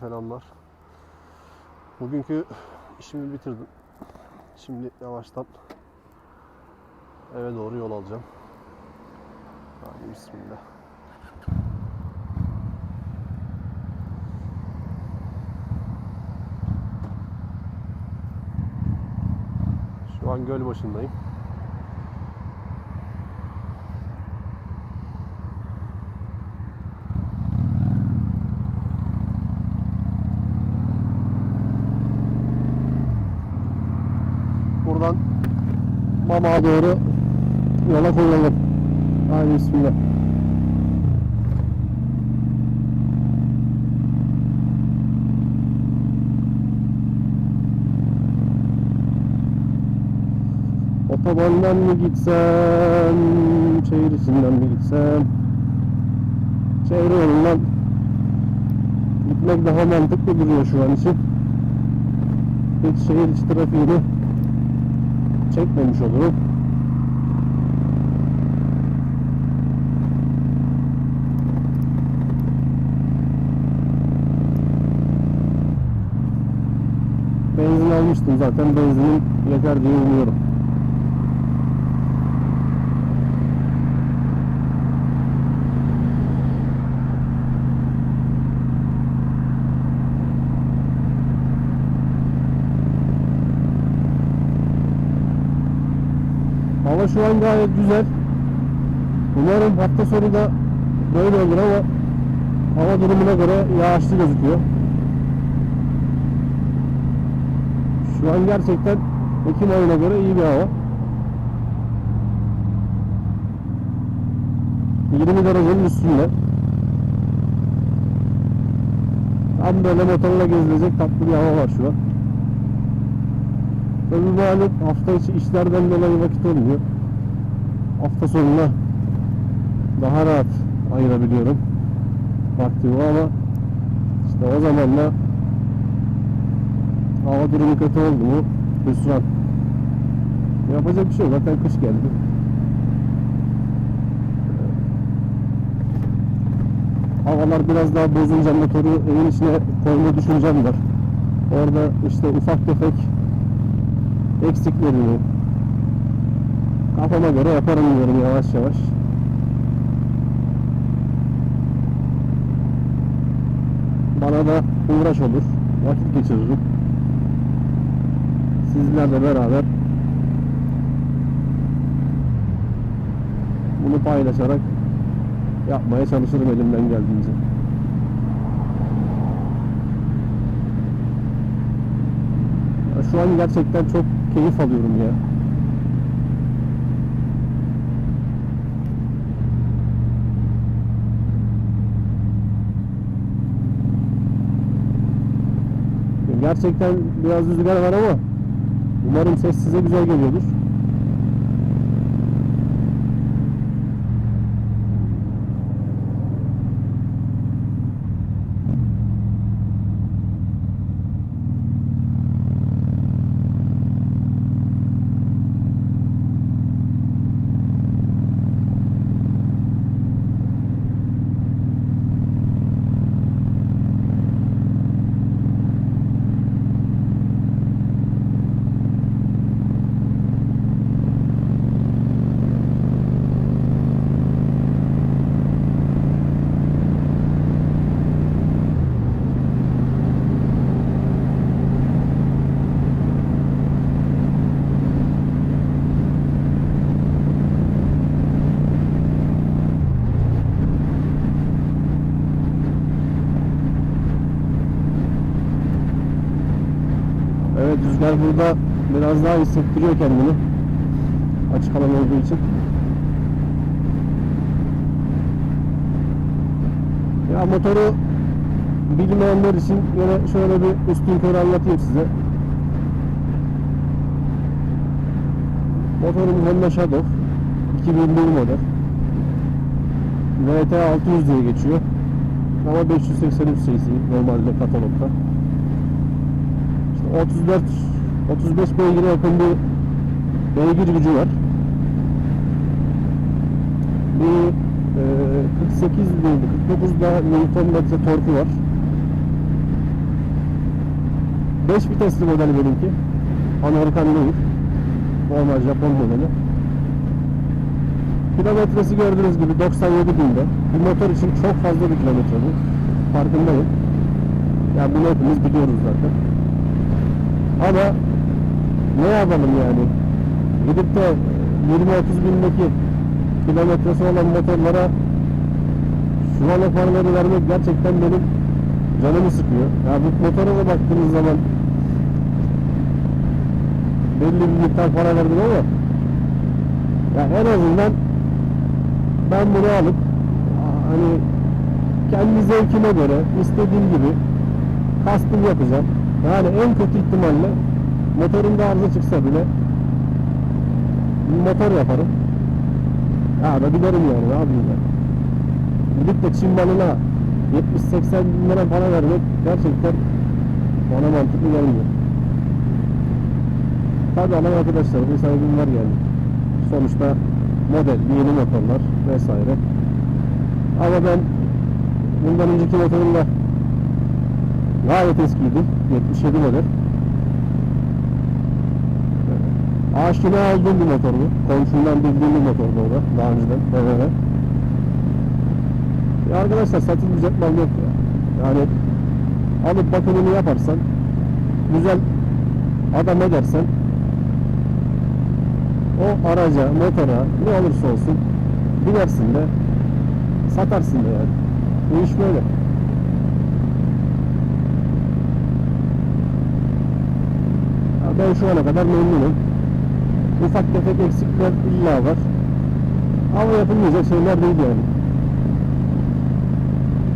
Selamlar. Bugünkü işimi bitirdim. Şimdi yavaştan eve doğru yol alacağım. Hadi bismillah. Şu an göl başındayım. Mamak'a doğru yola koyulalım. Hadi bismillah. Otobandan mı gitsem, şehir mi gitsem? Çevre yolundan gitmek daha mantıklı duruyor şu an için. Hiç şehir içi trafiğini çekmemiş olurum. Benzin almıştım zaten benzinim yeter diye umuyorum. Hava şu an gayet güzel. Umarım hafta sonu da böyle olur ama hava durumuna göre yağışlı gözüküyor. Şu an gerçekten Ekim ayına göre iyi bir hava. 20 derecenin üstünde. Tam böyle motorla gezilecek tatlı bir hava var şu an. Tabii malum hafta içi işlerden dolayı vakit olmuyor. Hafta sonuna daha rahat ayırabiliyorum vaktimi ama işte o zaman da hava durumu kötü oldu mu hüsran. Yapacak bir şey yok zaten kış geldi. Havalar biraz daha bozunca motoru evin içine koyma düşüncem var. Orada işte ufak tefek eksiklerini kafama göre yaparım diyorum yavaş yavaş. Bana da uğraş olur. Vakit geçiririm. Sizlerle beraber bunu paylaşarak yapmaya çalışırım elimden geldiğince. Şu an gerçekten çok keyif alıyorum ya. Gerçekten biraz rüzgar var ama umarım ses size güzel geliyordur. Evet rüzgar burada biraz daha hissettiriyor kendini. Açık alan olduğu için. Ya motoru bilmeyenler için yine şöyle bir üstün körü anlatayım size. Motorum Honda Shadow 2001 model. VT 600 diye geçiyor. Ama 583 cc normalde katalogda. 34 35 beygire yakın bir beygir gücü var. Bir e, 48 değil 49 da Newton metre torku var. 5 vitesli modeli benimki. Amerikan değil. Normal Japon modeli. Kilometresi gördüğünüz gibi 97 binde. Bir motor için çok fazla bir kilometre bu. Farkındayım. Yani bunu hepimiz biliyoruz zaten. Ama ne yapalım yani? Gidip de 20-30 bindeki kilometresi olan motorlara şu an o paraları vermek gerçekten benim canımı sıkıyor. Ya bu motora da baktığınız zaman belli bir miktar para verdim ama ya en azından ben bunu alıp hani kendi zevkime göre istediğim gibi kastım yapacağım. Yani en kötü ihtimalle motorumda arıza çıksa bile motor yaparım. Ya da giderim yani ne yapayım ya. Gidip de Çin malına 70-80 bin lira para vermek gerçekten bana mantıklı gelmiyor. Tabi ama arkadaşlar bir saygım var yani. Sonuçta model, yeni motorlar vesaire. Ama ben bundan önceki motorumda gayet eskiydi. 77 model. Aşina aldığım bir motor bu. Komşumdan bildiğim bir motordu o da. Daha önceden. Ya arkadaşlar satılmayacak mal yok ya. Yani alıp bakımını yaparsan güzel adam edersen o araca, motora ne olursa olsun binersin de satarsın da yani. Bu iş böyle. Ya ben şu ana kadar memnunum. Ufak tefek eksikler illa var. Ama yapılmayacak şeyler değil yani.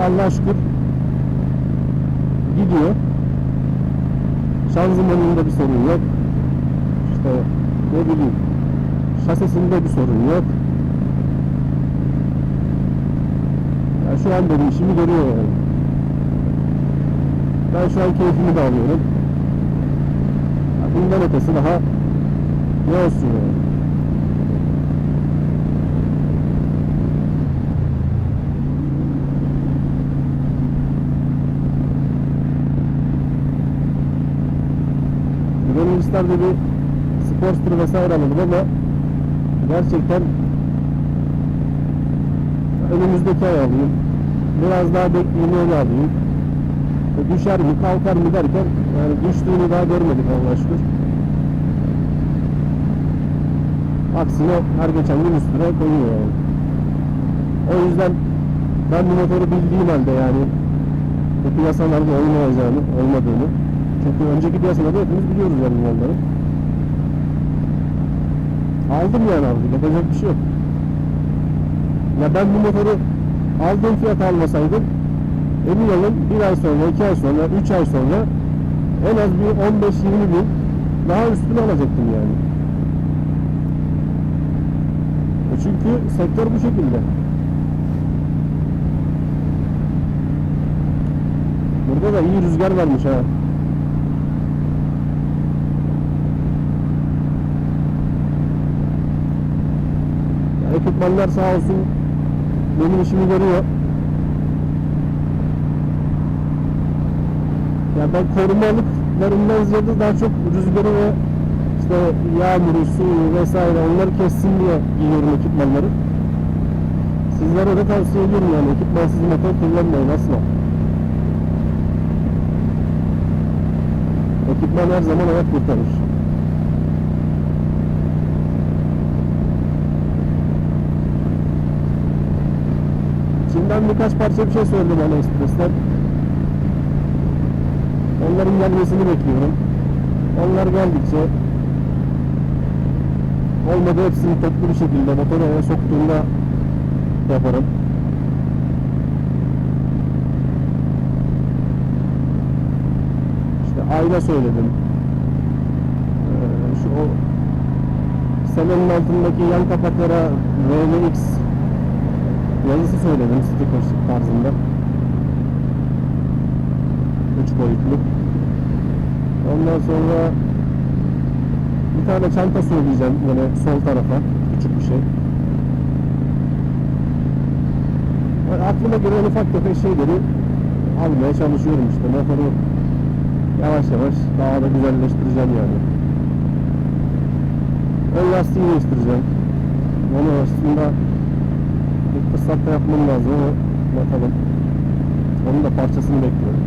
Allah'a şükür gidiyor. Şanzımanında bir sorun yok. İşte ne bileyim şasisinde bir sorun yok. Ya şu an benim işimi görüyor yani. Ben şu an keyfimi de alıyorum. Bundan ötesi daha ne olsun yani. Gönül isterdi bir Sportster vesaire alalım ama gerçekten önümüzdeki ay alayım. Biraz daha bekleyeyim öyle alayım. E, Düşer mi kalkar mı derken yani düştüğünü daha görmedik Allah'a şükür. Aksine her geçen gün üstüne koyuyor yani. O yüzden ben bu motoru bildiğim halde yani bu piyasalarda olmayacağını, olmadığını çünkü önceki piyasalarda hepimiz biliyoruz yani yolları. Aldım yani aldım. Yapacak bir şey yok. Ya ben bu motoru aldığım fiyat almasaydım emin olun bir ay sonra, iki ay sonra, üç ay sonra en az bir 15-20 bin daha üstüne alacaktım yani. E Çünkü sektör bu şekilde. Burada da iyi rüzgar varmış ha. Ekipmanlar sağ olsun benim işimi görüyor. Ya ben korumalıklarından ziyade daha çok rüzgarı ve işte yağmuru, suyu vesaire onları kessin diye giyiyorum ekipmanları. Sizlere de tavsiye ediyorum yani ekipmansız motor kullanmayın asla. Ekipman her zaman hayat kurtarır. Çin'den birkaç parça bir şey söyledi bana Express'ten. Onların gelmesini bekliyorum. Onlar geldikçe olmadı hepsini toplu bir şekilde motoru eve soktuğunda yaparım. İşte ayna söyledim. Ee, şu o semenin altındaki yan kapaklara VVX yazısı söyledim sticker tarzında. Üç boyutlu. Ondan sonra bir tane çanta söyleyeceğim yine sol tarafa. Küçük bir şey. Yani aklıma gelen ufak tefek şeyleri almaya çalışıyorum işte. Motoru yavaş yavaş daha da güzelleştireceğim yani. Ön lastiği değiştireceğim. Onu aslında bir fırsatta yapmam lazım ama bakalım. Onun da parçasını bekliyorum.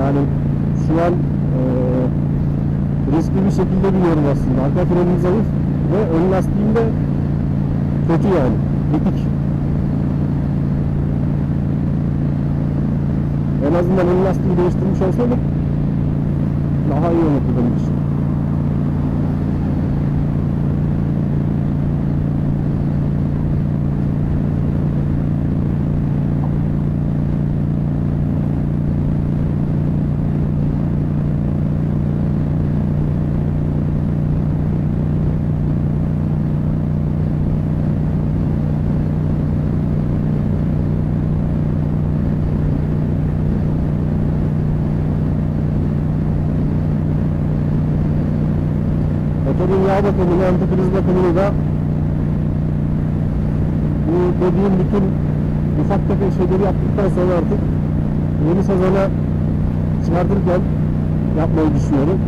Yani şu an eee riskli bir şekilde biniyorum aslında. Arka frenim zayıf ve ön lastiğim de kötü yani. Bitik. En azından ön lastiği değiştirmiş olsaydık daha iyi olurdu benim için. Motorun yağ bakımını, antifriz bakımını da bu dediğim bütün ufak tefek şeyleri yaptıktan sonra artık yeni sezona çıkartırken yapmayı düşünüyorum.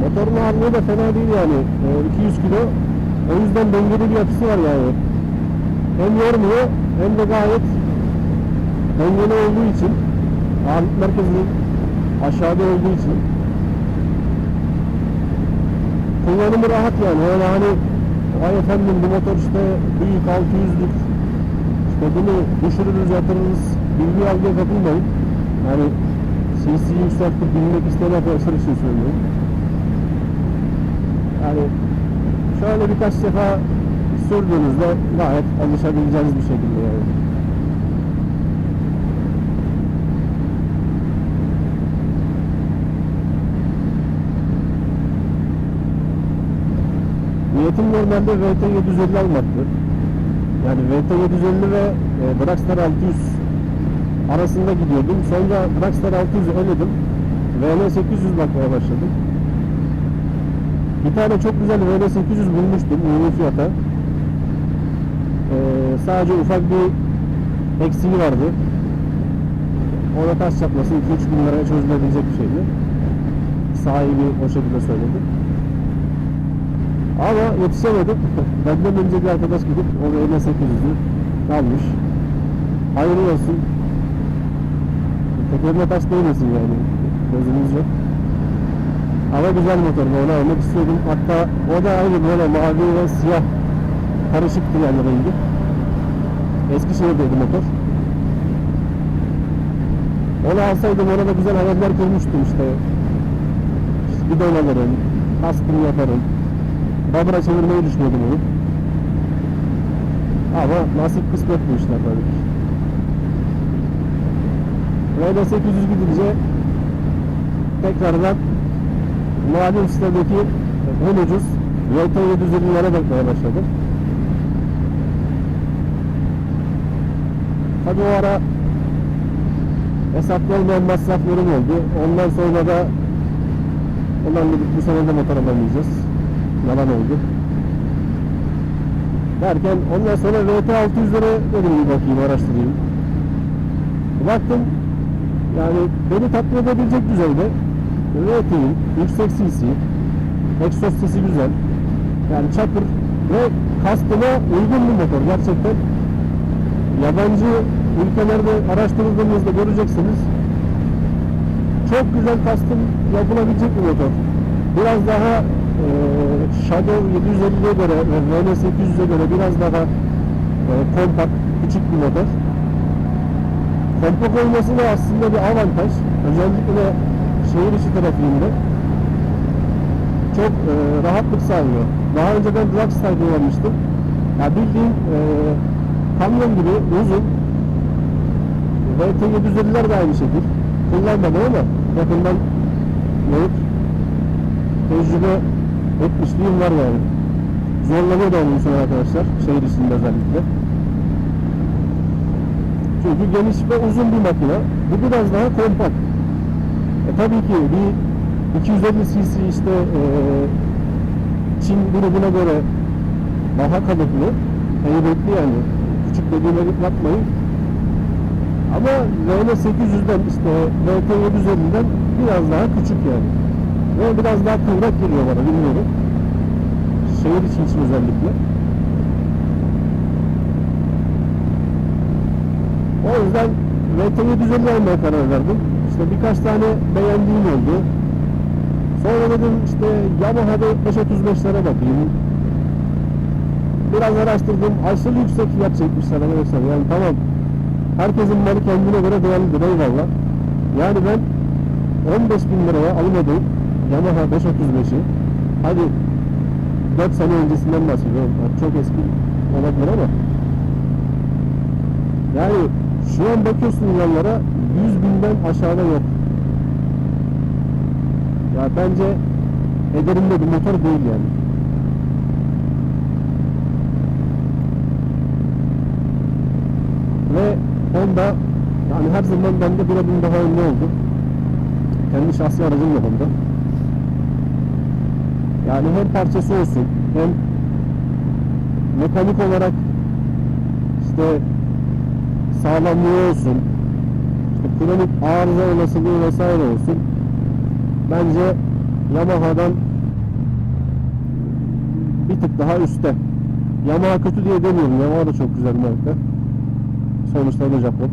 Motorun ağırlığı da fena değil yani. Ee, 200 kilo. O yüzden dengeli bir yapısı var yani. Hem yormuyor hem de gayet dengeli olduğu için ağırlık merkezi aşağıda olduğu için kullanımı rahat yani. Öyle hani vay efendim bu motor işte büyük 600'lük işte bunu düşürürüz yatırırız bilgi algıya kapılmayın. Yani CC yükseltip bilmek isteyen arkadaşlar için söylüyorum. Yani şöyle birkaç defa sürdüğünüzde gayet alışabileceğiniz bir şekilde yani. Niyetim normalde VT 750 almaktı. Yani VT 750 ve e, Dragstar 600 arasında gidiyordum. Sonra Dragstar 600'ü eledim. VN 800 bakmaya başladım. Bir tane çok güzel VN 800 bulmuştum uygun fiyata. Ee, sadece ufak bir eksiği vardı. Ona taş çatması 2-3 bin liraya çözülebilecek bir şeydi. Sahibi o şekilde söyledi. Ama yetişemedim. Benden önce bir arkadaş gidip o VN 800'ü almış. Hayırlı olsun. Tekerine taş değmesin yani. Gözünüz yok. Ama güzel motor onu almak istiyordum. Hatta o da aynı böyle mavi ve siyah karışıktı yani rengi. Eskişehir'deydi motor. Onu alsaydım ona da güzel hayaller kurmuştum işte. işte bidon alırım, kaskını yaparım. Babura çevirmeyi düşünüyordum onu. Ama nasip kısmet bu işler tabii ki. Rayda 800 gidince tekrardan malum sitedeki en ucuz VT 750'lere bakmaya başladım. Tabi o ara hesaplanmayan masraflarım oldu. Ondan sonra da ulan dedik bu sene de motor alamayacağız. Yalan oldu. Derken ondan sonra VT 600'lere dedim bir bakayım araştırayım. Baktım yani beni tatmin edebilecek düzeyde rating, yüksek CC, egzoz sesi güzel. Yani çapır ve kastıma uygun bir motor gerçekten. Yabancı ülkelerde araştırdığınızda göreceksiniz. Çok güzel kastım yapılabilecek bir motor. Biraz daha e, Shadow 750'ye göre ve VN 800'e göre biraz daha e, kompakt, küçük bir motor. Kompakt olması da aslında bir avantaj. Özellikle şehir içi trafiğinde çok e, rahatlık sağlıyor. Daha önce ben Dragstar kullanmıştım. Ya bildiğin e, kamyon gibi uzun VT 750'ler de aynı şekil. Kullanmadım ama yakından görüp tecrübe etmişliğim var yani. Zorlanıyor da onun arkadaşlar. Şehir içinde özellikle. Çünkü geniş ve uzun bir makine. Bu biraz daha kompakt. E tabii ki bir 250 cc işte eee Çin grubuna göre daha kalıplı, heybetli yani. Küçük dediğime bakmayın. Ama RN 800'den işte VT 750'den biraz daha küçük yani. Ve biraz daha kıvrak geliyor bana bilmiyorum. Şehir içi için özellikle. O yüzden VT 750 almaya karar verdim. İşte birkaç tane beğendiğim oldu. Sonra dedim işte Yamaha'da 535'lere bakayım. Biraz araştırdım. Aşırı yüksek fiyat çekmişler arkadaşlar. Yani tamam. Herkesin malı kendine göre değerlidir eyvallah. Yani ben 15 bin liraya almadım Yamaha 535'i. Hadi 4 sene öncesinden bahsediyorum. Çok eski olabilir ama yani şu an bakıyorsun yanlara 100 binden aşağıda yok. Ya bence ederinde bir motor değil yani. Ve Honda yani her zaman bende bir adım daha önde oldu. Kendi şahsi aracım da Honda. Yani hem parçası olsun hem mekanik olarak işte sağlamlığı olsun kronik arıza olasılığı vesaire olsun bence Yamaha'dan bir tık daha üstte. Yamaha kötü diye demiyorum. Yamaha da çok güzel marka. Da Japon.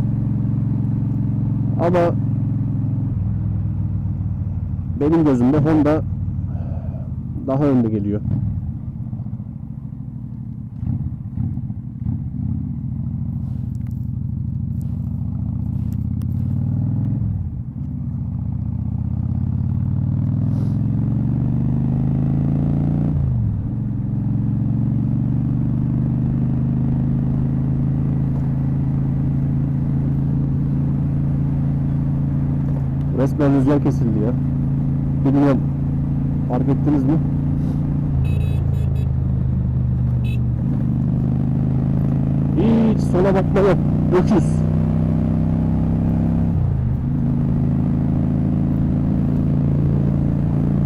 Ama benim gözümde Honda daha önde geliyor. Resmen rüzgar kesildi ya. Bilmiyorum. Fark ettiniz mi? Hiç sola bakma yok. Öküz.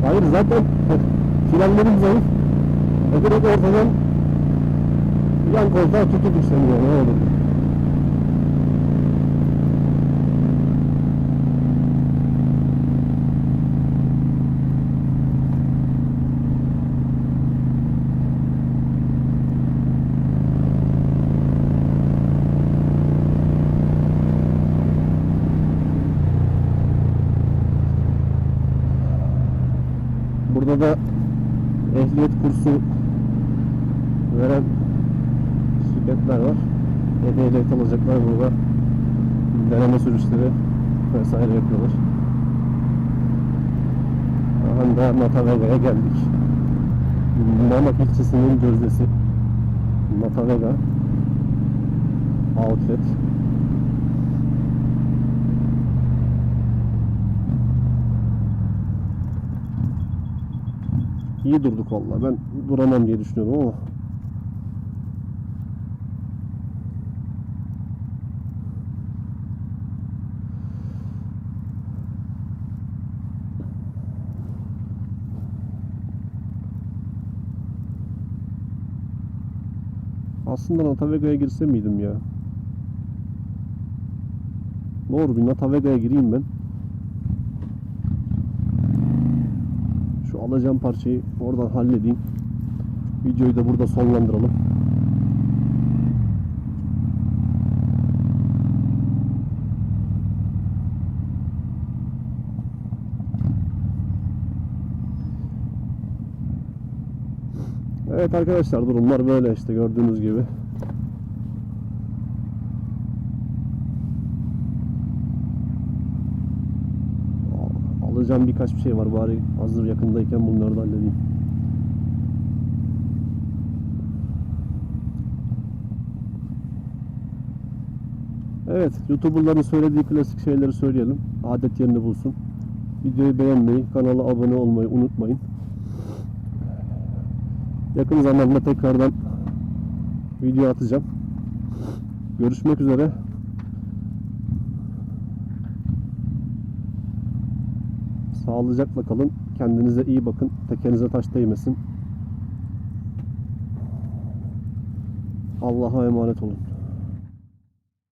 Hayır zaten frenlerim zayıf. Direkt ortadan yan koltuğa tutup seni yani. Öyle. Burada da ehliyet kursu veren şirketler var. Yeni ehliyet alacaklar burada deneme sürüşleri vesaire yapıyorlar. Aha da Matavega'ya geldik. Mamak ilçesinin gözdesi. Matavega Outlet. İyi durduk vallahi. Ben duramam diye düşünüyordum ama. Aslında Natavega'ya girse miydim ya? Doğru bir Natavega'ya gireyim ben. Şu alacağım parçayı oradan halledeyim. Videoyu da burada sonlandıralım. Evet arkadaşlar durumlar böyle işte gördüğünüz gibi. Alacağım birkaç bir şey var bari hazır yakındayken bunları da halledeyim. Evet, YouTuber'ların söylediği klasik şeyleri söyleyelim. Adet yerini bulsun. Videoyu beğenmeyi, kanala abone olmayı unutmayın. Yakın zamanda tekrardan video atacağım. Görüşmek üzere. Sağlıcakla kalın. Kendinize iyi bakın. Tekerinize taş değmesin. Allah'a emanet olun.